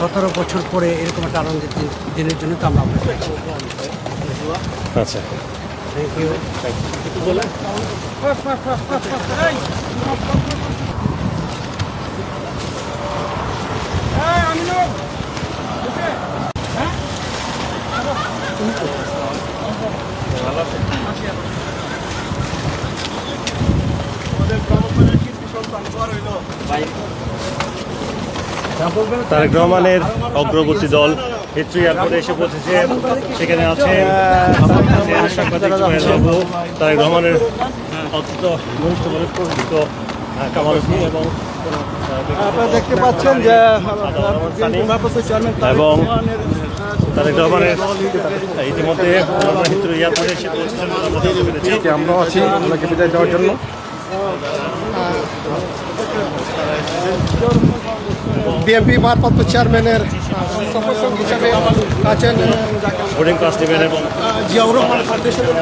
সতেরো বছর পরে এরকম একটা আনন্দের দিন দিনের জন্য তো আমরা আচ্ছা। থ্যাংক ইউ তারেক রহমানের অগ্রবর্তী দল হিত্রি এয়ারপোর্টে এসে পৌঁছেছে। সেখানে আছে সাংবাদিক তারেক রহমানের অত্যন্ত ঘনিষ্ঠ পরিচিত কামাল এবং আপনারা দেখতে পাচ্ছেন যে এবং তারেক রহমানের ইতিমধ্যে আমরা এয়ারপোর্টে এসে পৌঁছেছেন বলে আমরা জানতে পেরেছি আমরা আছি ওনাকে বিদায় দেওয়ার জন্য। বিএনপি ভারপ্রাপ্ত চেয়ারম্যানের সমর্থক হিসাবে আছেন জিয়াউর রহমান ফাউন্ডেশনের